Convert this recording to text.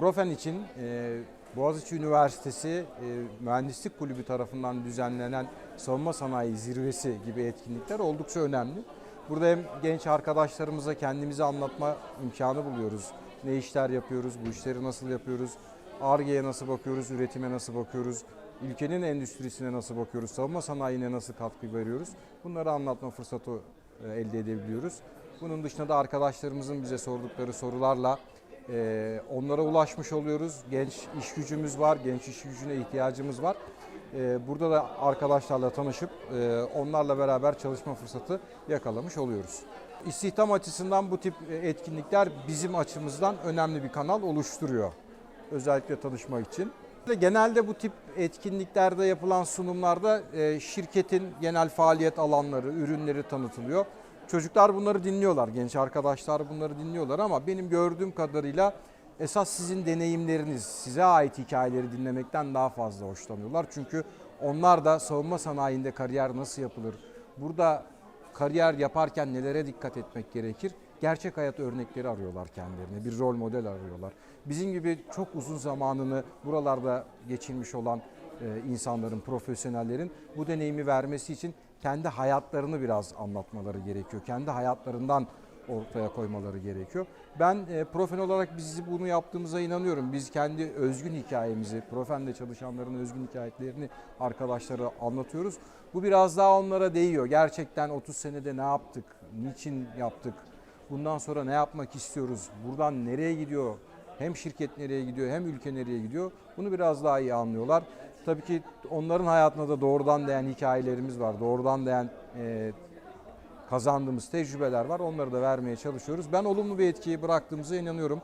Profen için e, Boğaziçi Üniversitesi e, Mühendislik Kulübü tarafından düzenlenen savunma sanayi zirvesi gibi etkinlikler oldukça önemli. Burada hem genç arkadaşlarımıza kendimizi anlatma imkanı buluyoruz. Ne işler yapıyoruz, bu işleri nasıl yapıyoruz, ARGE'ye nasıl bakıyoruz, üretime nasıl bakıyoruz, ülkenin endüstrisine nasıl bakıyoruz, savunma sanayine nasıl katkı veriyoruz. Bunları anlatma fırsatı e, elde edebiliyoruz. Bunun dışında da arkadaşlarımızın bize sordukları sorularla e, onlara ulaşmış oluyoruz. Genç iş gücümüz var, genç iş gücüne ihtiyacımız var. E, Burada da arkadaşlarla tanışıp e, onlarla beraber çalışma fırsatı yakalamış oluyoruz. İstihdam açısından bu tip e, etkinlikler bizim açımızdan önemli bir kanal oluşturuyor. Özellikle tanışmak için. Genelde bu tip etkinliklerde yapılan sunumlarda e, şirketin genel faaliyet alanları, ürünleri tanıtılıyor. Çocuklar bunları dinliyorlar, genç arkadaşlar bunları dinliyorlar ama benim gördüğüm kadarıyla esas sizin deneyimleriniz, size ait hikayeleri dinlemekten daha fazla hoşlanıyorlar. Çünkü onlar da savunma sanayinde kariyer nasıl yapılır, burada kariyer yaparken nelere dikkat etmek gerekir? Gerçek hayat örnekleri arıyorlar kendilerine, bir rol model arıyorlar. Bizim gibi çok uzun zamanını buralarda geçirmiş olan e, insanların, profesyonellerin bu deneyimi vermesi için kendi hayatlarını biraz anlatmaları gerekiyor. Kendi hayatlarından ortaya koymaları gerekiyor. Ben e, Profen olarak biz bunu yaptığımıza inanıyorum. Biz kendi özgün hikayemizi, Profen'de çalışanların özgün hikayelerini arkadaşlara anlatıyoruz. Bu biraz daha onlara değiyor. Gerçekten 30 senede ne yaptık, niçin yaptık, bundan sonra ne yapmak istiyoruz, buradan nereye gidiyor, hem şirket nereye gidiyor hem ülke nereye gidiyor bunu biraz daha iyi anlıyorlar. Tabii ki onların hayatına da doğrudan değen hikayelerimiz var. Doğrudan değen e, kazandığımız tecrübeler var. Onları da vermeye çalışıyoruz. Ben olumlu bir etkiyi bıraktığımıza inanıyorum.